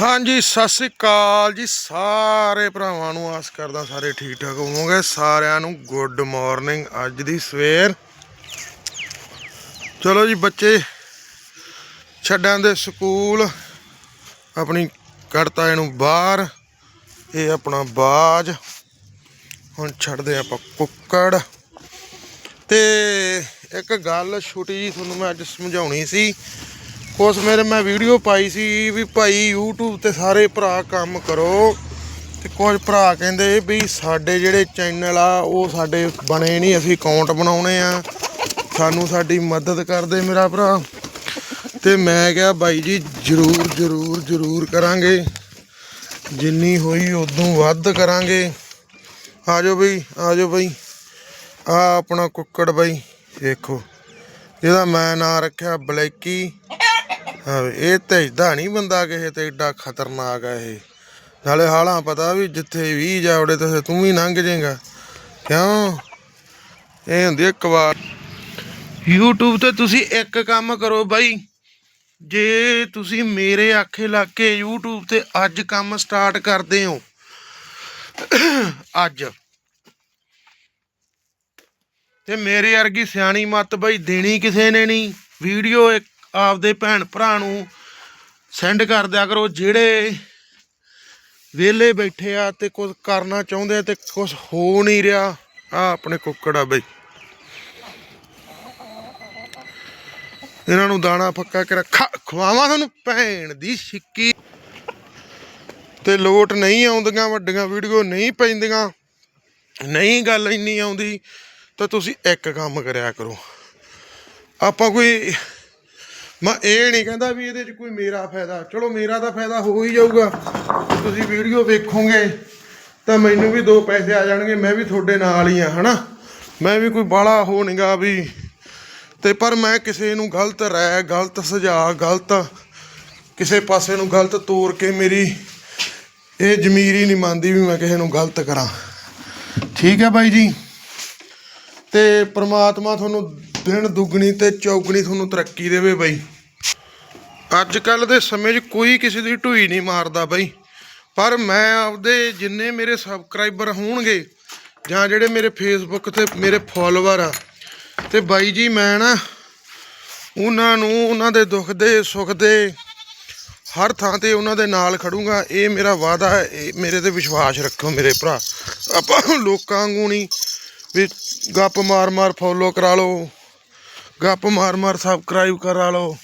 ਹਾਂਜੀ, ਸਤਿ ਸ੍ਰੀ ਅਕਾਲ ਜੀ ਸਾਰੇ ਭਰਾਵਾਂ ਨੂੰ। ਆਸ ਕਰਦਾ ਸਾਰੇ ਠੀਕ ਠਾਕ ਹੋਵੋਗੇ। ਸਾਰਿਆਂ ਨੂੰ ਗੁੱਡ ਮਾਰਨਿੰਗ ਅੱਜ ਦੀ ਸਵੇਰ। ਚਲੋ ਜੀ ਬੱਚੇ, ਛੱਡਾਂ ਦੇ ਸਕੂਲ। ਆਪਣੀ ਕੱਢਤਾ ਇਹਨੂੰ ਬਾਹਰ। ਇਹ ਆਪਣਾ ਬਾਜ। ਹੁਣ ਛੱਡਦੇ ਆਪਾਂ ਕੁੱਕੜ। ਤੇ ਇੱਕ ਗੱਲ ਛੋਟੀ ਜੀ ਤੁਹਾਨੂੰ ਮੈਂ ਅੱਜ ਸਮਝਾਉਣੀ ਸੀ। ਕੁਛ ਮੇਰੇ ਮੈਂ ਵੀਡੀਓ ਪਾਈ ਸੀ ਵੀ ਭਾਈ YouTube ਤੇ ਸਾਰੇ ਭਰਾ ਕੰਮ ਕਰੋ ਤੇ ਕੁਝ ਭਰਾ ਕਹਿੰਦੇ ਵੀ ਸਾਡੇ ਜਿਹੜੇ ਚੈਨਲ ਆ, ਉਹ ਸਾਡੇ ਬਣੇ ਨਹੀਂ, ਅਸੀਂ ਅਕਾਊਂਟ ਬਣਾਉਣੇ ਆ। ਸਾਨੂੰ ਸਾਡੀ ਮਦਦ ਕਰਦੇ ਮੇਰਾ ਭਰਾ। ਤੇ ਮੈਂ ਕਿਹਾ ਬਾਈ ਜੀ, ਜਰੂਰ ਜਰੂਰ ਜਰੂਰ ਕਰਾਂਗੇ। ਜਿੰਨੀ ਹੋਈ ਉਦੋਂ ਵੱਧ ਕਰਾਂਗੇ। ਆਜੋ ਬਈ ਆਜੋ ਬਈ। ਆ ਆਪਣਾ ਕੁੱਕੜ ਬਈ, ਦੇਖੋ। ਇਹਦਾ ਮੈਂ ਨਾਂ ਰੱਖਿਆ ਬਲੈਕੀ। ਹਾਂ ਵੀ ਇਹ ਤੇਜਦਾ ਨਹੀਂ ਬੰਦਾ ਕਿਸੇ ਤੇ ਏਡਾ ਖਤਰਨਾਕ ਆ ਇਹ। ਨਾਲੇ ਹਾਲਾਂ ਪਤਾ ਵੀ ਜਿੱਥੇ ਵੀ ਜਾਵੜੇ ਤੇ ਤੂੰ ਵੀ ਲੰਘ ਜਾਏਗਾ। ਕਿਉਂ? ਇਹ ਹੁੰਦੀ ਇੱਕ ਵਾਰ। YouTube ਤੇ ਤੁਸੀਂ ਇੱਕ ਕੰਮ ਕਰੋ ਬਾਈ। ਜੇ ਤੁਸੀਂ ਮੇਰੇ ਆਖੇ ਲੱਗ ਕੇ YouTube ਤੇ ਅੱਜ ਕੰਮ ਸਟਾਰਟ ਕਰਦੇ ਹੋ। ਅੱਜ। ਤੇ ਮੇਰੇ ਵਰਗੀ ਸਿਆਣੀ ਮੱਤ ਬਈ ਦੇਣੀ ਕਿਸੇ ਨੇ ਨਹੀਂ। ਵੀਡੀਓ ਇੱਕ ਆਪਦੇ ਭੈਣ ਭਰਾ ਨੂੰ ਸੈਂਡ ਕਰ ਦਿਆ ਕਰੋ। ਜਿਹੜੇ ਵਿਹਲੇ ਬੈਠੇ ਆ ਤੇ ਕੁਝ ਕਰਨਾ ਚਾਹੁੰਦੇ ਆ ਤੇ ਕੁਝ ਹੋ ਨਹੀਂ ਰਿਹਾ ਆ ਆਪਣੇ ਕੁੱਕੜ ਆ ਬਈ। ਇਹਨਾਂ ਨੂੰ ਦਾਣਾ ਫੱਕਾ ਕੇ ਰੱਖਾ। ਖਵਾਵਾਂ ਤੁਹਾਨੂੰ ਭੈਣ ਦੀ ਸਿੱਕੀ ਤੇ ਲੋਟ ਨਹੀਂ ਆਉਂਦੀਆਂ, ਵੱਡੀਆਂ ਵੀਡੀਓ ਨਹੀਂ ਪੈਂਦੀਆਂ। ਨਹੀਂ ਗੱਲ ਇੰਨੀ ਆਉਂਦੀ, ਤਾਂ ਤੁਸੀਂ ਇੱਕ ਕੰਮ ਕਰਿਆ ਕਰੋ। ਆਪਾਂ ਕੋਈ ਮੈਂ ਇਹ ਨਹੀਂ ਕਹਿੰਦਾ ਵੀ ਇਹਦੇ 'ਚ ਕੋਈ ਮੇਰਾ ਫਾਇਦਾ। ਚਲੋ ਮੇਰਾ ਤਾਂ ਫਾਇਦਾ ਹੋ ਹੀ ਜਾਊਗਾ। ਤੁਸੀਂ ਵੀਡੀਓ ਵੇਖੋਗੇ ਤਾਂ ਮੈਨੂੰ ਵੀ ਦੋ ਪੈਸੇ ਆ ਜਾਣਗੇ, ਮੈਂ ਵੀ ਤੁਹਾਡੇ ਨਾਲ ਹੀ ਆ, ਹਨਾ? ਮੈਂ ਵੀ ਕੋਈ ਬਾਹਲਾ ਹੋ ਨਹੀਂਗਾ ਵੀ ਤੇ ਪਰ ਮੈਂ ਕਿਸੇ ਨੂੰ ਗਲਤ ਰਾਇ ਗਲਤ ਸੁਝਾਅ, ਗਲਤ ਕਿਸੇ ਪਾਸੇ ਨੂੰ ਗਲਤ ਤੋਰ ਕੇ ਮੇਰੀ ਇਹ ਜ਼ਮੀਰ ਹੀ ਨਹੀਂ ਮੰਨਦੀ ਵੀ ਮੈਂ ਕਿਸੇ ਨੂੰ ਗਲਤ ਕਰਾਂ। ਠੀਕ ਹੈ ਬਾਈ ਜੀ? ਤੇ ਪ੍ਰਮਾਤਮਾ ਤੁਹਾਨੂੰ ਦਿਨ ਦੁੱਗਣੀ ਤੇ ਚੌਗਣੀ ਤੁਹਾਨੂੰ ਤਰੱਕੀ ਦੇਵੇ ਬਾਈ। ਅੱਜ ਕੱਲ ਦੇ ਸਮੇਂ 'ਚ ਕੋਈ ਕਿਸੇ ਦੀ ਢੂਈ ਨਹੀਂ ਮਾਰਦਾ ਬਾਈ। ਪਰ ਮੈਂ ਆਪਦੇ ਜਿੰਨੇ ਮੇਰੇ ਸਬਸਕ੍ਰਾਈਬਰ ਹੋਣਗੇ ਜਾਂ ਜਿਹੜੇ ਮੇਰੇ ਫੇਸਬੁੱਕ ਤੇ ਮੇਰੇ ਫਾਲੋਅਰ ਆ, ਤੇ ਬਾਈ ਜੀ ਮੈਂ ਨਾ ਉਹਨਾਂ ਨੂੰ ਉਹਨਾਂ ਦੇ ਦੁੱਖ ਦੇ ਸੁੱਖ ਦੇ ਹਰ ਥਾਂ ਤੇ ਉਹਨਾਂ ਦੇ ਨਾਲ ਖੜੂੰਗਾ। ਇਹ ਮੇਰਾ ਵਾਅਦਾ ਹੈ, ਇਹ ਮੇਰੇ ਤੇ ਵਿਸ਼ਵਾਸ ਰੱਖੋ ਮੇਰੇ ਭਰਾ। ਆਪਾਂ ਲੋਕਾਂ ਵਾਂਗੂ ਨਹੀਂ ਵੀ ਗੱਪ ਮਾਰ ਮਾਰ ਫੋਲੋ ਕਰਾ ਲਓ, ਗੱਪ ਮਾਰ ਮਾਰ ਸਬਸਕ੍ਰਾਈਬ ਕਰਾ ਲਓ।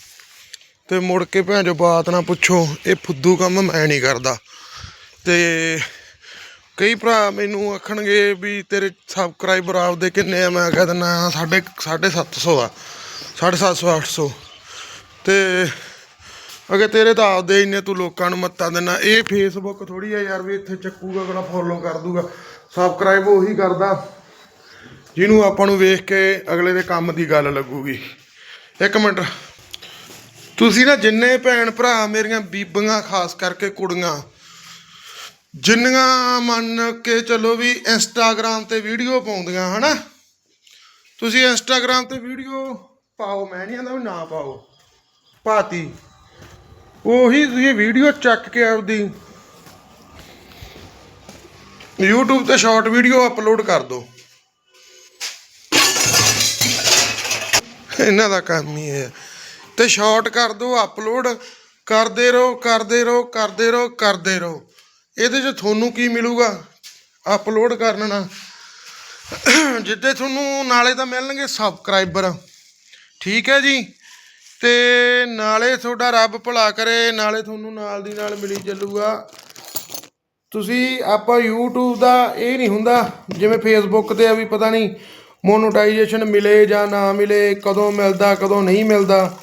ਤੇ ਮੁੜ ਕੇ ਭੈਣ ਜੋ ਬਾਤ ਨਾ ਪੁੱਛੋ, ਇਹ ਫੁੱਦੂ ਕੰਮ ਮੈਂ ਨਹੀਂ ਕਰਦਾ। ਤੇ ਕਈ ਭਰਾ ਮੈਨੂੰ ਆਖਣਗੇ ਵੀ ਤੇਰੇ ਸਬਸਕ੍ਰਾਈਬਰ ਆਪਦੇ ਕਿੰਨੇ ਆ? ਮੈਂ ਕਹਿ ਦਿੰਦਾ ਸਾਢੇ ਸਾਢੇ 700 ਆ ਸਾਢੇ 700 800 ਤੇ ਅਗੇ ਤੇਰੇ ਤਾਂ ਆਪਦੇ ਇੰਨੇ ਤੂੰ ਲੋਕਾਂ ਨੂੰ ਮੱਤਾਂ ਦਿੰਦਾ ਇਹ ਫੇਸਬੁੱਕ ਥੋੜੀ ਆ ਯਾਰ ਵੀ ਇੱਥੇ ਚੱਕੂਗਾ, ਅਗਲਾ ਫੋਲੋ ਕਰ ਦੂਗਾ। ਸਬਸਕ੍ਰਾਈਬ ਉਹੀ ਕਰਦਾ, ਜਿਹਨੂੰ ਆਪਾਂ ਨੂੰ ਵੇਖ ਕੇ ਅਗਲੇ ਦੇ ਕੰਮ ਦੀ ਗੱਲ ਲੱਗੂਗੀ। ਇੱਕ ਮਿੰਟ। ਤੁਸੀਂ ਨਾ ਜਿੰਨੇ ਭੈਣ ਭਰਾ ਮੇਰੀਆਂ ਬੀਬੀਆਂ, ਖਾਸ ਕਰਕੇ ਕੁੜੀਆਂ, ਜਿੰਨੀਆਂ ਮੰਨ ਕੇ ਚਲੋ ਵੀ ਇੰਸਟਾਗ੍ਰam ਤੇ ਵੀਡੀਓ ਪਾਉਂਦੀਆਂ, ਹਨਾ? ਤੁਸੀਂ ਇੰਸਟਾਗ੍ਰam ਤੇ ਵੀਡੀਓ ਪਾਓ, ਮੈਂ ਨਹੀਂ ਆਂਦਾ ਨਾ ਪਾਓ। ਪਾਤੀ ਉਹੀ ਤੁਸੀਂ ਵੀਡੀਓ ਚੱਕ ਕੇ ਆਪਦੀ YouTube ਤੇ ਸ਼ਾਰਟ ਵੀਡੀਓ ਅਪਲੋਡ ਕਰ ਦਿਓ ਇਹਨਾਂ ਦਾ ਕੰਮ ਹੀ ਹੈ। ਤੇ ਸ਼ਾਰਟ ਕਰ ਦਿਓ ਅਪਲੋਡ ਕਰਦੇ ਰਹੋ ਕਰਦੇ ਰਹੋ ਕਰਦੇ ਰਹੋ ਕਰਦੇ ਰਹੋ। ਇਹਦੇ 'ਚ ਤੁਹਾਨੂੰ ਕੀ ਮਿਲੂਗਾ? ਅਪਲੋਡ ਕਰਨ ਨਾਲ। ਜਿੱਦੇ ਤੁਹਾਨੂੰ ਨਾਲੇ ਤਾਂ ਮਿਲਣਗੇ ਸਬਸਕ੍ਰਾਈਬਰ ਠੀਕ ਹੈ ਜੀ? ਤੇ ਨਾਲੇ ਤੁਹਾਡਾ ਰੱਬ ਭਲਾ ਕਰੇ, ਨਾਲੇ ਤੁਹਾਨੂੰ ਨਾਲ ਦੀ ਨਾਲ ਮਿਲੀ ਚੱਲੂਗਾ। ਤੁਸੀਂ, ਆਪਾਂ YouTube ਦਾ ਇਹ ਨਹੀਂ ਹੁੰਦਾ, ਜਿਵੇਂ Facebook ਤੇ ਆ ਵੀ ਪਤਾ ਨਹੀਂ ਮੋਨੋਟਾਈਜੇਸ਼ਨ ਮਿਲੇ ਜਾਂ ਨਾ ਮਿਲੇ, ਕਦੋਂ ਮਿਲਦਾ, ਕਦੋਂ ਨਹੀਂ ਮਿਲਦਾ।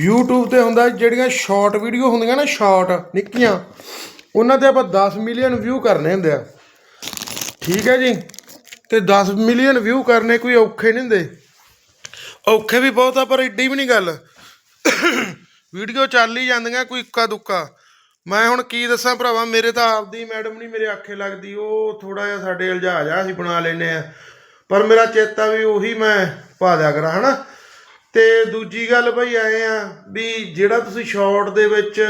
YouTube ਤੇ ਹੁੰਦਾ ਜਿਹੜੀਆਂ ਸ਼ਾਰਟ ਵੀਡੀਓ ਹੁੰਦੀਆਂ ਨਾ ਸ਼ਾਰਟ ਨਿੱਕੀਆਂ, ਉਹਨਾਂ ਤੇ ਆਪਾਂ 10 ਮਿਲੀਅਨ ਵਿਊ ਕਰਨੇ ਹੁੰਦੇ ਆ। ਠੀਕ ਹੈ ਜੀ? ਤੇ 10 ਮਿਲੀਅਨ ਵਿਊ ਕਰਨੇ ਕੋਈ ਔਖੇ ਨਹੀਂ ਹੁੰਦੇ। ਔਖੇ ਵੀ ਬਹੁਤ ਆ, ਪਰ ਏਡੀ ਵੀ ਨਹੀਂ ਗੱਲ। ਵੀਡੀਓ ਚੱਲ ਹੀ ਜਾਂਦੀਆਂ ਕੋਈ ਇੱਕਾ ਦੁੱਕਾ। ਮੈਂ ਹੁਣ ਕੀ ਦੱਸਾਂ ਭਰਾਵਾ, ਮੇਰੇ ਤਾਂ ਆਪਦੀ ਮੈਡਮ ਨਹੀਂ ਮੇਰੇ ਆਖੇ ਲੱਗਦੀ, ਉਹ ਥੋੜਾ ਜਿਹਾ ਸਾਡੇ ਇਲਜਾਜ ਆ ਅਸੀਂ ਬਣਾ ਲੈਨੇ ਆ। ਪਰ ਮੇਰਾ ਚੇਤਾ ਵੀ ਉਹੀ ਮੈਂ ਪਾ ਦਿਆ ਕਰਾਂ, ਹਨਾ? ਤੇ ਦੂਜੀ ਗੱਲ ਭਾਈ ਆਏ ਆ ਵੀ ਜਿਹੜਾ ਤੁਸੀਂ ਸ਼ਾਰਟ ਦੇ ਵਿੱਚ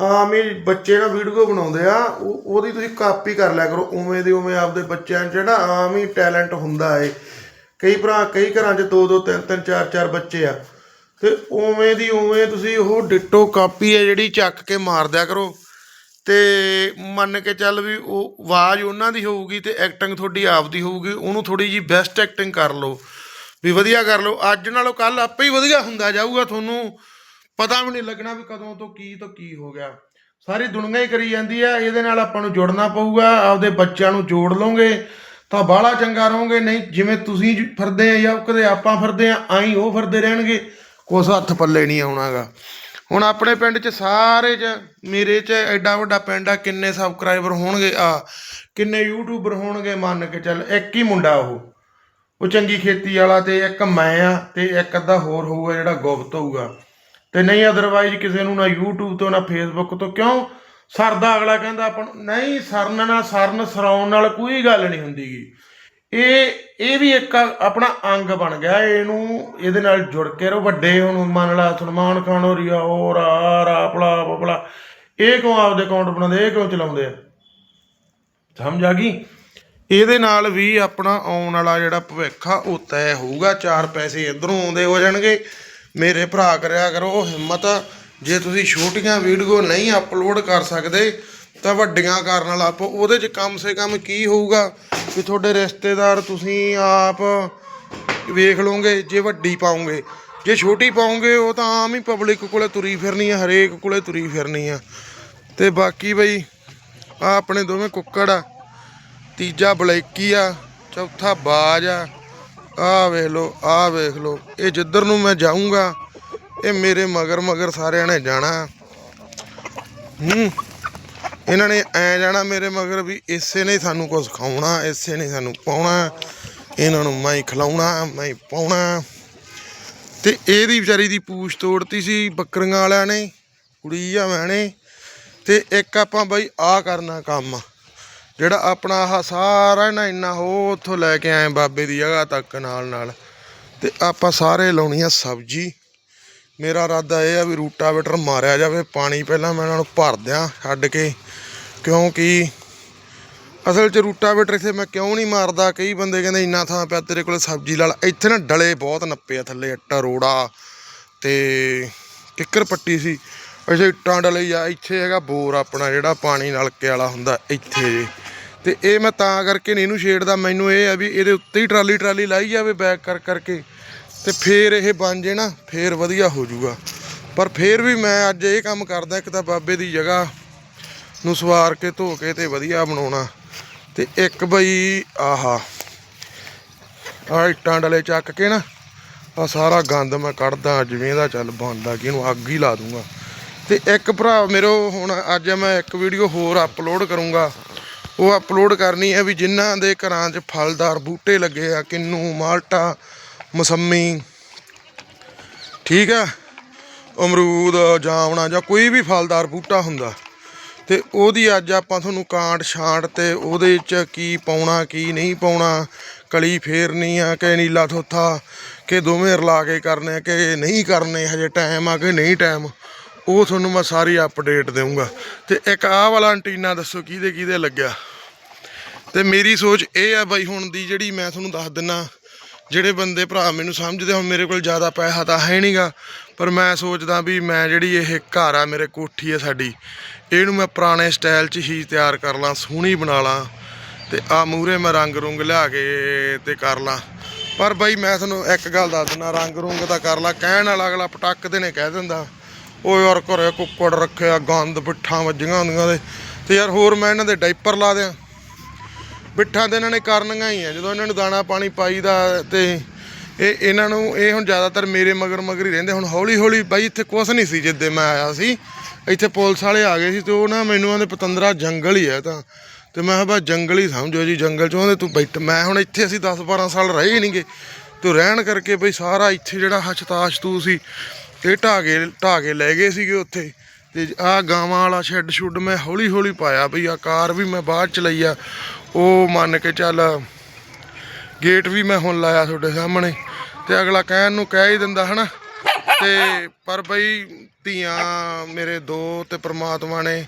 ਆਮ ਹੀ ਬੱਚੇ ਨਾ ਵੀਡੀਓ ਬਣਾਉਂਦੇ ਆ, ਉਹ, ਉਹਦੀ ਤੁਸੀਂ ਕਾਪੀ ਕਰ ਲਿਆ ਕਰੋ, ਉਵੇਂ ਦੇ ਉਵੇਂ ਆਪਦੇ ਬੱਚਿਆਂ 'ਚ ਜਿਹੜਾ ਆਮ ਹੀ ਟੈਲੈਂਟ ਹੁੰਦਾ ਏ। ਕਈ ਭਰਾ, ਕਈ ਘਰਾਂ 'ਚ ਦੋ ਦੋ, ਤਿੰਨ ਤਿੰਨ, ਚਾਰ ਚਾਰ ਬੱਚੇ ਆ। ਤੇ ਉਵੇਂ ਦੀ ਉਵੇਂ ਤੁਸੀਂ ਉਹ ਡਿੱਟੋ ਕਾਪੀ ਹੈ ਜਿਹੜੀ ਚੱਕ ਕੇ ਮਾਰ ਦਿਆ ਕਰੋ। ਤੇ ਮੰਨ ਕੇ ਚੱਲ ਵੀ ਉਹ ਆਵਾਜ਼ ਉਹਨਾਂ ਦੀ ਹੋਊਗੀ ਤੇ ਐਕਟਿੰਗ ਤੁਹਾਡੀ ਆਪਦੀ ਹੋਊਗੀ, ਉਹਨੂੰ ਥੋੜੀ ਜੀ ਬੈਸਟ ਐਕਟਿੰਗ ਕਰ ਲਓ। ਵੀ ਵਧੀਆ ਕਰ ਲਓ। ਅੱਜ ਨਾਲੋਂ ਕੱਲ ਆਪੇ ਹੀ ਵਧੀਆ ਹੁੰਦਾ ਜਾਊਗਾ ਤੁਹਾਨੂੰ। ਪਤਾ ਵੀ ਨਹੀਂ ਲੱਗਣਾ ਵੀ ਕਦੋਂ ਤੋਂ ਕੀ ਤੋਂ ਕੀ ਹੋ ਗਿਆ। ਸਾਰੀ ਦੁਨੀਆ ਹੀ ਕਰੀ ਜਾਂਦੀ ਆ ਇਹਦੇ ਨਾਲ ਆਪਾਂ ਨੂੰ ਜੁੜਨਾ ਪਊਗਾ। ਆਪਦੇ ਬੱਚਿਆਂ ਨੂੰ ਜੋੜ ਲਓਗੇ। ਤਾਂ ਬਾਹਲਾ ਚੰਗਾ ਰਹੋਗੇ। ਨਹੀਂ, ਜਿਵੇਂ ਤੁਸੀਂ ਜ- ਫਿਰਦੇ ਆ ਜਾਂ ਕਦੇ ਆਪਾਂ ਫਿਰਦੇ ਆ ਆਈ ਉਹ ਫਿਰਦੇ ਰਹਿਣਗੇ। ਕੁਛ ਹੱਥ ਪੱਲੇ ਨਹੀਂ ਆਉਣਾਗਾ। ਹੁਣ ਆਪਣੇ ਪਿੰਡ 'ਚ ਸਾਰੇ 'ਚ, ਮੇਰੇ 'ਚ ਐਡਾ ਵੱਡਾ ਪਿੰਡ ਆ, ਕਿੰਨੇ ਸਬਸਕ੍ਰਾਈਬਰ ਹੋਣਗੇ? ਆ, ਕਿੰਨੇ ਯੂਟਿਊਬਰ ਹੋਣਗੇ ਮੰਨ ਕੇ ਚੱਲ, ਇੱਕ ਹੀ ਮੁੰਡਾ ਉਹ। ਉਹ ਚੰਗੀ ਖੇਤੀ ਵਾਲਾ ਤੇ ਇੱਕ ਮੈਂ ਆ ਤੇ ਇੱਕ ਅੱਧਾ ਹੋਰ ਹੋਊਗਾ ਜਿਹੜਾ ਗੁਪਤ ਹੋਊਗਾ। ਤੇ ਨਹੀਂ ਅਦਰਵਾਈਜ਼ ਕਿਸੇ ਨੂੰ ਨਾ YouTube ਤੋਂ ਨਾ Facebook ਤੋਂ ਕਿਉਂ ਸਰਦਾ ਅਗਲਾ ਕਹਿੰਦਾ ਆਪਾਂ ਨਹੀਂ ਸਰਨ ਨਾਲ ਸਰਨ ਸਰਾਉਣ ਨਾਲ ਕੋਈ ਗੱਲ ਨਹੀਂ ਹੁੰਦੀਗੀ। ਇਹ ਇਹ ਵੀ ਇੱਕ ਆਪਣਾ ਅੰਗ ਬਣ ਗਿਆ ਇਹਨੂੰ, ਇਹਦੇ ਨਾਲ ਜੁੜ ਕੇ ਰਹੋ, ਵੱਡੇ ਹੁਣ, ਮੰਨ ਲਾ ਸਲਮਾਨ ਖਾਨ ਹੋ ਰਿਆ ਹੋਰ ਆ ਰਾਪਲਾ ਬਪਲਾ ਇਹ ਕਿਉਂ ਆਪਦੇ ਅਕਾਊਂਟ ਬਣਾਉਂਦੇ, ਇਹ ਕਿਉਂ ਚਲਾਉਂਦੇ ਆ? ਸਮਝ ਆ ਗਈ? ਇਹਦੇ ਨਾਲ ਵੀ ਆਪਣਾ ਆਉਣ ਵਾਲਾ ਜਿਹੜਾ ਭਵਿੱਖ ਆ, ਉਹ ਤੈਅ ਹੋਊਗਾ। ਚਾਰ ਪੈਸੇ ਇਧਰੋਂ ਆਉਂਦੇ ਹੋ ਜਾਣਗੇ। ਮੇਰੇ ਭਰਾ ਕਰਿਆ ਕਰੋ, ਉਹ ਹਿੰਮਤ ਜੇ ਤੁਸੀਂ ਛੋਟੀਆਂ ਵੀਡੀਓ ਨਹੀਂ ਅਪਲੋਡ ਕਰ ਸਕਦੇ, ਤਾਂ ਵੱਡੀਆਂ ਕਰਨ ਵਾਲਾ ਆਪ। ਉਹਦੇ 'ਚ ਕਮ ਸੇ ਕਮ ਕੀ ਹੋਊਗਾ? ਵੀ ਤੁਹਾਡੇ ਰਿਸ਼ਤੇਦਾਰ ਤੁਸੀਂ ਆਪ ਵੇਖ ਲਓਗੇ, ਜੇ ਵੱਡੀ ਪਾਉਂਗੇ ਜੇ ਛੋਟੀ ਪਾਉਂਗੇ ਉਹ ਤਾਂ ਆਮ ਹੀ ਪਬਲਿਕ ਕੋਲੇ ਤੁਰੀ ਫਿਰਨੀ ਆ, ਹਰੇਕ ਕੋਲੇ ਤੁਰੀ ਫਿਰਨੀ ਆ। ਤੇ ਬਾਕੀ ਬਈ ਆ ਆਪਣੇ ਦੋਵੇਂ ਕੁੱਕੜ ਆ। ਤੀਜਾ ਬਲੈਕੀ ਆ, ਚੌਥਾ ਬਾਜ ਆ। ਆ ਵੇਖ ਲਓ ਆ ਵੇਖ ਲਓ, ਇਹ ਜਿੱਧਰ ਨੂੰ ਮੈਂ ਜਾਊਂਗਾ, ਇਹ ਮੇਰੇ ਮਗਰ ਮਗਰ ਸਾਰਿਆਂ ਨੇ ਜਾਣਾ। ਹੂੰ, ਇਹਨਾਂ ਨੇ ਐ ਜਾਣਾ ਮੇਰੇ ਮਗਰ ਵੀ ਇਸੇ ਨੇ ਸਾਨੂੰ ਕੁਝ ਖਾਉਣਾ, ਇਸੇ ਨੇ ਸਾਨੂੰ ਪਾਉਣਾ। ਇਹਨਾਂ ਨੂੰ ਮੈਂ ਹੀ ਖਿਲਾਉਣਾ, ਮੈਂ ਹੀ ਪਾਉਣਾ। ਤੇ ਇਹਦੀ ਵਿਚਾਰੀ ਦੀ ਪੂਛ ਤੋੜਤੀ ਸੀ ਬੱਕਰੀਆਂ ਵਾਲਿਆਂ ਨੇ, ਕੁੜੀ ਆ ਮੈਨੇ ਤੇ ਇੱਕ ਆਪਾਂ ਬਾਈ ਆ ਕਰਨਾ ਕੰਮ। ਜਿਹੜਾ ਆਪਣਾ ਆਹ ਸਾਰਾ ਨਾ ਇੰਨਾ ਹੋ, ਉੱਥੋਂ ਲੈ ਕੇ ਆਏ ਬਾਬੇ ਦੀ ਜਗ੍ਹਾ ਤੱਕ ਨਾਲ ਨਾਲ। ਤੇ ਆਪਾਂ ਸਾਰੇ ਲਾਉਣੀ ਆ ਸਬਜ਼ੀ। ਮੇਰਾ ਇਰਾਦਾ ਇਹ ਆ ਵੀ ਰੂਟਾਵੇਟਰ ਮਾਰਿਆ ਜਾਵੇ। ਪਾਣੀ ਪਹਿਲਾਂ ਮੈਂ ਇਹਨਾਂ ਨੂੰ ਭਰ ਦਿਆਂ ਛੱਡ ਕੇ, ਕਿਉਂਕਿ ਅਸਲ 'ਚ ਰੂਟਾਵੇਟਰ ਇੱਥੇ ਮੈਂ ਕਿਉਂ ਨਹੀਂ ਮਾਰਦਾ? ਕਈ ਬੰਦੇ ਕਹਿੰਦੇ ਇੰਨਾ ਥਾਂ ਪਿਆ, ਤੇਰੇ ਕੋਲ ਸਬਜ਼ੀ ਲਾ ਲਾ। ਇੱਥੇ ਨਾ ਡਲੇ ਬਹੁਤ ਨੱਪੇ ਆ ਥੱਲੇ ਇੱਟਾ ਰੋੜਾ ਤੇ ਕਿੱਕਰ ਪੱਟੀ ਸੀ। ਅੱਛਾ, ਇੱਟਾਂ ਡਲੇ ਆ। ਇੱਥੇ ਹੈਗਾ ਬੋਰ ਆਪਣਾ ਜਿਹੜਾ ਪਾਣੀ ਨਲਕੇ ਵਾਲਾ ਹੁੰਦਾ, ਇੱਥੇ। ਜੇ ਤੇ ਇਹ ਮੈਂ ਤਾਂ ਕਰਕੇ ਨਹੀਂ ਇਹਨੂੰ ਛੇੜਦਾ, ਮੈਨੂੰ ਇਹ ਆ ਵੀ ਇਹਦੇ ਉੱਤੇ ਹੀ ਟਰਾਲੀ ਟਰਾਲੀ ਲਾਈ ਜਾਵੇ ਬੈਕ ਕਰ ਕਰਕੇ ਤੇ ਫੇਰ ਇਹ ਬਣ ਜੇ ਨਾ, ਫੇਰ ਵਧੀਆ ਹੋ ਜਾਊਗਾ। ਪਰ ਫੇਰ ਵੀ ਮੈਂ ਅੱਜ ਇਹ ਕੰਮ ਕਰਦਾ, ਇੱਕ ਤਾਂ ਬਾਬੇ ਦੀ ਜਗ੍ਹਾ ਨੂੰ ਸਵਾਰ ਕੇ, ਧੋ ਕੇ ਤੇ ਵਧੀਆ ਬਣਾਉਣਾ। ਤੇ ਇੱਕ ਬਈ ਆਹਾ ਆ ਇੱਟਾਂ ਡਲੇ ਚੱਕ ਕੇ ਨਾ ਆ ਸਾਰਾ ਗੰਦ ਮੈਂ ਕੱਢਦਾ, ਜਿਵੇਂ ਦਾ ਚੱਲ ਬਣਦਾ, ਕਿ ਇਹਨੂੰ ਅੱਗ ਹੀ ਲਾ ਦੂੰਗਾ। ਤੇ ਇੱਕ ਭਰਾ, ਮੇਰੋ ਹੁਣ ਅੱਜ ਮੈਂ ਇੱਕ ਵੀਡੀਓ ਹੋਰ ਅਪਲੋਡ ਕਰੂੰਗਾ। ਉਹ ਅਪਲੋਡ ਕਰਨੀ ਹੈ ਵੀ ਜਿਨ੍ਹਾਂ ਦੇ ਘਰਾਂ 'ਚ ਫਲਦਾਰ ਬੂਟੇ ਲੱਗੇ ਆ, ਕਿੰਨੂ, ਮਾਲਟਾ, ਮਸੰਮੀ। ਠੀਕ ਆ? ਅਮਰੂਦ ਜਾਮਣਾ ਜਾਂ ਕੋਈ ਵੀ ਫਲਦਾਰ ਬੂਟਾ ਹੁੰਦਾ। ਤੇ ਉਹਦੀ ਅੱਜ ਆਪਾਂ ਤੁਹਾਨੂੰ ਕਾਂਟ ਛਾਂਟ ਤੇ ਉਹਦੇ ਚ ਕੀ ਪਾਉਣਾ, ਕੀ ਨਹੀਂ ਪਾਉਣਾ, ਕਲੀ ਫੇਰਨੀ ਆ ਕਿ ਨੀਲਾ ਥੋਥਾ ਕਿ ਦੋਵੇਂ ਰਲਾ ਕੇ ਕਰਨੇ ਆ, ਕਿ ਨਹੀਂ ਕਰਨੇ, ਹਜੇ ਟਾਈਮ ਆ ਕਿ ਨਹੀਂ ਟਾਈਮ ਉਹ ਤੁਹਾਨੂੰ ਮੈਂ ਸਾਰੀ ਅਪਡੇਟ ਦੇਵਾਂਗਾ ਤੇ ਇੱਕ ਆਹ ਵਾਲਾ ਐਂਟੀਨਾ ਦੱਸੋ, ਕਿਹਦੇ ਕਿਹਦੇ ਲੱਗਿਆ? ਤੇ ਮੇਰੀ ਸੋਚ ਇਹ ਆ ਬਾਈ ਹੁਣ ਦੀ ਜਿਹੜੀ ਮੈਂ ਤੁਹਾਨੂੰ ਦੱਸ ਦਿੰਨਾ, ਜਿਹੜੇ ਬੰਦੇ ਭਰਾ ਮੈਨੂੰ ਸਮਝਦੇ ਹੁਣ ਮੇਰੇ ਕੋਲ ਜ਼ਿਆਦਾ ਪੈਸਾ ਤਾਂ ਹੈ ਨਹੀਂਗਾ ਪਰ ਮੈਂ ਸੋਚਦਾ ਵੀ ਮੈਂ ਜਿਹੜੀ ਇਹ ਘਰ ਆ, ਮੇਰੇ ਕੋਠੀ ਆ ਸਾਡੀ, ਇਹਨੂੰ ਮੈਂ ਪੁਰਾਣੇ ਸਟਾਈਲ 'ਚ ਹੀ ਤਿਆਰ ਕਰ ਲਾਂ, ਸੋਹਣੀ ਬਣਾ ਲਾਂ, ਤੇ ਆ ਮੂਰੇ ਮੈਂ ਰੰਗ ਰੁੰਗ ਲਿਆ ਕੇ ਤੇ ਕਰ ਲਾਂ। ਪਰ ਬਾਈ ਮੈਂ ਤੁਹਾਨੂੰ ਇੱਕ ਗੱਲ ਦੱਸ ਦਿੰਦਾ ਰੰਗ ਰੁੰਗ ਤਾਂ ਕਰ ਲਾ, ਕਹਿਣ ਵਾਲਾ ਅਗਲਾ ਪਟੱਕਦੇ ਨੇ ਕਹਿ ਦਿੰਦਾ। ਓ ਯਾਰ ਘਰੇ ਕੁੱਕੜ ਰੱਖਿਆ, ਗੰਦ ਪਿੱਠਾਂ ਵੱਜੀਆਂ ਹੁੰਦੀਆਂ ਦੇ ਤੇ ਯਾਰ ਹੋਰ ਮੈਂ ਇਹਨਾਂ ਦੇ ਡਾਈਪਰ ਲਾ ਦਿਆਂ। ਬਿੱਠਾਂ ਤੇ ਇਹਨਾਂ ਨੇ ਕਰਨੀਆਂ ਹੀ ਆ। ਜਦੋਂ ਇਹਨਾਂ ਨੂੰ ਦਾਣਾ ਪਾਣੀ ਪਾਈਦਾ ਤੇ ਇਹ ਇਹਨਾਂ ਨੂੰ, ਇਹ ਹੁਣ ਜ਼ਿਆਦਾਤਰ ਮੇਰੇ ਮਗਰ ਮਗਰ ਹੀ ਰਹਿੰਦੇ। ਹੁਣ ਹੌਲੀ ਹੌਲੀ ਬਾਈ ਇੱਥੇ ਕੁਛ ਨਹੀਂ ਸੀ ਜਿੱਦੇ ਮੈਂ ਆਇਆ ਸੀ। ਇੱਥੇ ਪੁਲਿਸ ਵਾਲੇ ਆ ਗਏ ਸੀ ਤੇ ਉਹ ਨਾ ਮੈਨੂੰ ਆਂਦੇ, ਪਤੰਦਰਾ, ਜੰਗਲ ਹੀ ਹੈ ਤਾਂ। ਤੇ ਮੈਂ ਕਿਹਾ ਬਾ ਜੰਗਲ ਹੀ ਸਮਝੋ ਜੀ, ਜੰਗਲ ਚੋਂ ਆਂਦੇ ਤੂੰ ਬੈਠ। ਮੈਂ ਹੁਣ ਇੱਥੇ ਅਸੀਂ 10 12 ਸਾਲ ਰਹੇ ਹੀ ਨਹੀਂਗੇ। ਤੇ ਰਹਿਣ ਕਰਕੇ ਬਈ ਸਾਰਾ ਇੱਥੇ ਜਿਹੜਾ ਹਛਤਾਸ਼ ਤੂ ਸੀ, ਇਹ ਢਾਹ ਕੇ ਢਾਹ ਕੇ ਲੈ ਗਏ ਸੀਗੇ ਉੱਥੇ। ਤੇ ਆਹ ਗਾਵਾਂ ਵਾਲਾ ਸ਼ੈੱਡ ਸ਼ੁੱਡ ਮੈਂ ਹੌਲੀ ਹੌਲੀ ਪਾਇਆ ਬਈ ਆ ਕਾਰ ਵੀ ਮੈਂ ਬਾਅਦ ਚ ਲਈ ਆ। ਉਹ ਮੰਨ ਕੇ ਚੱਲ ਗੇਟ ਵੀ ਮੈਂ ਹੁਣ ਲਾਇਆ ਤੁਹਾਡੇ ਸਾਹਮਣੇ। ਤੇ ਅਗਲਾ ਕਹਿਣ ਨੂੰ ਕਹਿ ਹੀ ਦਿੰਦਾ ਹਨਾ। ਤੇ ਪਰ ਬਈ ਧੀਆਂ ਮੇਰੇ ਦੋ ਤੇ ਪ੍ਰਮਾਤਮਾ ਨੇ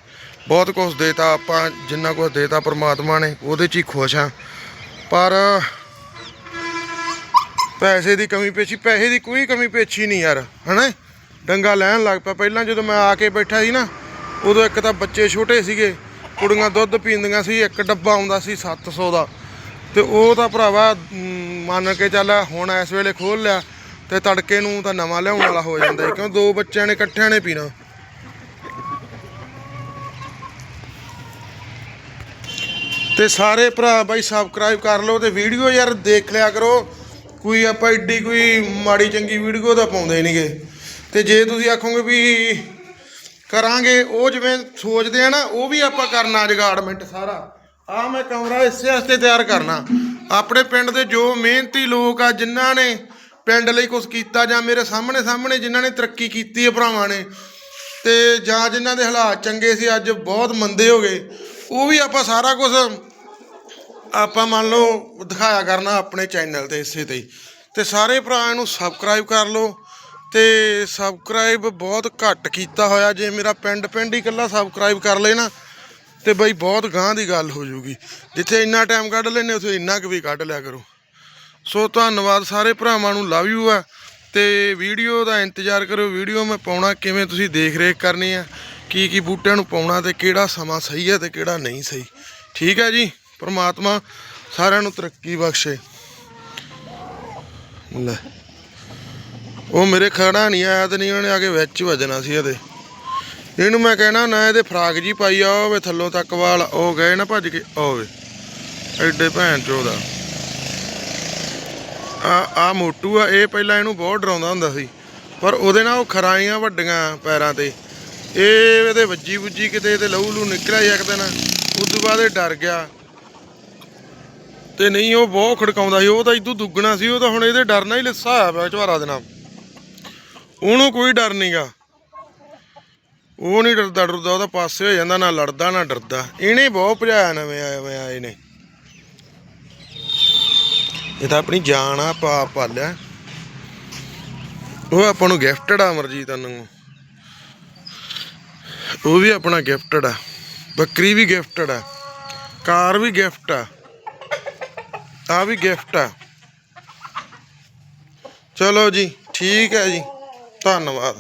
ਬਹੁਤ ਕੁਝ ਦੇਤਾ, ਆਪਾਂ ਜਿੰਨਾ ਕੁਝ ਦੇਤਾ ਪ੍ਰਮਾਤਮਾ ਨੇ, ਉਹਦੇ 'ਚ ਹੀ ਖੁਸ਼ ਆ। ਪਰ ਪੈਸੇ ਦੀ ਕਮੀ ਪੇਸ਼ੀ, ਪੈਸੇ ਦੀ ਕੋਈ ਕਮੀ ਪੇਸ਼ੀ ਨਹੀਂ ਯਾਰ, ਹਨਾ? ਡੰਗਾ ਲੈਣ ਲੱਗ ਪਿਆ। ਪਹਿਲਾਂ ਜਦੋਂ ਮੈਂ ਆ ਕੇ ਬੈਠਾ ਸੀ ਨਾ, ਉਦੋਂ ਇੱਕ ਤਾਂ ਬੱਚੇ ਛੋਟੇ ਸੀਗੇ, ਕੁੜੀਆਂ ਦੁੱਧ ਪੀਂਦੀਆਂ ਸੀ, ਇੱਕ ਡੱਬਾ ਆਉਂਦਾ ਸੀ 700 ਦਾ। ਤੇ ਉਹ ਤਾਂ ਭਰਾਵਾ ਮੰਨ ਕੇ ਚੱਲ ਹੁਣ ਇਸ ਵੇਲੇ ਖੋਲ ਲਿਆ ਤੇ ਤੜਕੇ ਨੂੰ ਤਾਂ ਨਵਾਂ ਲਿਆਉਣ ਵਾਲਾ ਹੋ ਜਾਂਦਾ ਕਿਉਂ? ਦੋ ਬੱਚਿਆਂ ਨੇ ਇਕੱਠਿਆਂ ਨੇ ਪੀਣਾ। ਤੇ ਸਾਰੇ ਭਰਾ ਬਾਈ ਸਬਸਕ੍ਰਾਈਬ ਕਰ ਲਓ ਤੇ ਵੀਡੀਓ ਯਾਰ ਦੇਖ ਲਿਆ ਕਰੋ। ਕੋਈ ਆਪਾਂ ਏਡੀ ਕੋਈ ਮਾੜੀ ਚੰਗੀ ਵੀਡੀਓ ਤਾਂ ਪਾਉਂਦੇ ਨਹੀਂਗੇ ਤੇ ਜੇ ਤੁਸੀਂ ਆਖੋਗੇ ਵੀ ਕਰਾਂਗੇ, ਉਹ ਜਿਵੇਂ ਸੋਚਦੇ ਆ ਨਾ, ਉਹ ਵੀ ਆਪਾਂ ਕਰਨਾ ਜਗਾੜਮੈਂਟ ਸਾਰਾ ਆ ਮੈਂ ਕਮਰਾ ਇਸੇ ਵਾਸਤੇ ਤਿਆਰ ਕਰਨਾ ਆਪਣੇ ਪਿੰਡ ਦੇ ਜੋ ਮਿਹਨਤੀ ਲੋਕ ਆ, ਜਿਨ੍ਹਾਂ ਨੇ ਪਿੰਡ ਲਈ ਕੁਝ ਕੀਤਾ ਜਾਂ ਮੇਰੇ ਸਾਹਮਣੇ ਸਾਹਮਣੇ ਜਿਨ੍ਹਾਂ ਨੇ ਤਰੱਕੀ ਕੀਤੀ ਹੈ ਭਰਾਵਾਂ ਨੇ, ਤੇ ਜਾਂ ਜਿਨ੍ਹਾਂ ਦੇ ਹਾਲਾਤ ਚੰਗੇ ਸੀ, ਅੱਜ ਬਹੁਤ ਮੰਦੇ ਹੋ ਗਏ, ਉਹ ਵੀ ਆਪਾਂ ਸਾਰਾ ਕੁਝ ਆਪਾਂ ਮੰਨ ਲਓ ਦਿਖਾਇਆ ਕਰਨਾ ਆਪਣੇ ਚੈਨਲ ਤੇ ਇਸੇ ਤੇ ਹੀ। ਤੇ ਸਾਰੇ ਭਰਾਵਾਂ ਨੂੰ ਸਬਸਕ੍ਰਾਈਬ ਕਰ ਲਓ ਤੇ ਸਬਸਕ੍ਰਾਈਬ ਬਹੁਤ ਘੱਟ ਕੀਤਾ ਹੋਇਆ। ਜੇ ਮੇਰਾ ਪਿੰਡ ਪਿੰਡ ਹੀ ਇਕੱਲਾ ਸਬਸਕ੍ਰਾਈਬ ਕਰ ਲੇ ਨਾ, ਤੇ ਬਈ ਬਹੁਤ ਗਾਂ ਦੀ ਗੱਲ ਹੋ ਜੂਗੀ। ਜਿੱਥੇ ਇੰਨਾ ਟਾਈਮ ਕੱਢ ਲੈਨੇ ਉੱਥੇ ਇੰਨਾ ਕੁ ਵੀ ਕੱਢ ਲਿਆ ਕਰੋ। ਸੋ ਧੰਨਵਾਦ ਸਾਰੇ ਭਰਾਵਾਂ ਨੂੰ ਲਵ ਯੂ ਆ। ਤੇ ਵੀਡੀਓ ਦਾ ਇੰਤਜ਼ਾਰ ਕਰੋ ਵੀਡੀਓ ਮੈਂ ਪਾਉਣਾ ਕਿਵੇਂ ਤੁਸੀਂ ਦੇਖ ਰੇਖ ਕਰਨੀ ਆ ਕੀ ਕੀ ਬੂਟਿਆਂ ਨੂੰ ਪਾਉਣਾ ਤੇ ਕਿਹੜਾ ਸਮਾਂ ਸਹੀ ਹੈ ਤੇ ਕਿਹੜਾ ਨਹੀਂ ਸਹੀ। ਠੀਕ ਹੈ ਜੀ, ਪ੍ਰਮਾਤਮਾ ਸਾਰਿਆਂ ਨੂੰ ਤਰੱਕੀ ਬਖਸ਼ੇ। ਲੈ। ਉਹ ਮੇਰੇ ਖੜਾ ਨਹੀਂ ਆਇਆ ਤੇ ਨਹੀਂ ਉਹਨੇ ਆ ਕੇ ਵਿੱਚ ਵੱਜਣਾ ਸੀ ਇਹਦੇ। ਇਹਨੂੰ ਮੈਂ ਕਹਿਣਾ, ਨਾ ਇਹਦੇ ਫਰਾਕ ਜੀ ਪਾਈ ਆ ਹੋਵੇ ਥੱਲੋਂ ਤੱਕ ਵਾਲ, ਉਹ ਗਏ ਨਾ ਭੱਜ ਕੇ ਓਵੇ ਐਡੇ ਭੈਣ ਚੋਦਾ ਆ। ਆ ਮੋਟੂ ਆ, ਇਹ ਪਹਿਲਾਂ ਇਹਨੂੰ ਬਹੁਤ ਡਰਾਉਂਦਾ ਹੁੰਦਾ ਸੀ। ਪਰ ਉਹਦੇ ਨਾਲ ਉਹ ਖਰਾਈਆਂ ਵੱਡੀਆਂ ਪੈਰਾਂ ਤੇ। ਇਹ ਇਹਦੇ ਵੱਜੀ ਵੁੱਜੀ ਕਿਤੇ ਤੇ ਲਹੂ ਲੂ ਨਿਕਲਿਆ ਇੱਕ ਦਿਨ। ਉਸ ਤੋਂ ਬਾਅਦ ਇਹ ਡਰ ਗਿਆ। ਤੇ ਨਹੀਂ, ਉਹ ਬਹੁਤ ਖੜਕਾਉਂਦਾ ਸੀ। ਉਹ ਤਾਂ ਇਦੋਂ ਦੁੱਗਣਾ ਸੀ, ਉਹ ਤਾਂ ਹੁਣ ਇਹਦੇ ਡਰਨਾ ਹੀ ਲਿੱਸਾ ਹੋਇਆ ਪਿਆ ਝਵਾਰਾ ਦੇ ਨਾਲ। ਉਹਨੂੰ ਕੋਈ ਡਰ ਨਹੀਂਗਾ। ਉਹ ਨਹੀਂ ਡਰਦਾ ਡਰਦਾ ਉਹਦਾ ਪਾਸੇ ਹੋ ਜਾਂਦਾ, ਨਾ ਲੜਦਾ, ਨਾ ਡਰਦਾ। ਇਹਨੇ ਬਹੁਤ ਭਜਾਇਆ ਨਵੇਂ ਆਏ ਹੋਏ ਆਏ ਨੇ। ਇਹ ਤਾਂ ਆਪਣੀ ਜਾਨ ਆ ਪਾ ਪਾਲਿਆ। ਉਹ ਆਪਾਂ ਨੂੰ ਗਿਫਟਡ ਆ ਅਮਰਜੀਤ ਨੂੰ ਉਹ ਵੀ ਆਪਣਾ ਗਿਫਟਡ ਆ। ਬੱਕਰੀ ਵੀ ਗਿਫਟਡ ਆ। ਕਾਰ ਵੀ ਗਿਫਟ ਆ। ਆ ਵੀ ਗਿਫਟ ਆ। ਚਲੋ ਜੀ, ਠੀਕ ਹੈ ਜੀ। ਧੰਨਵਾਦ।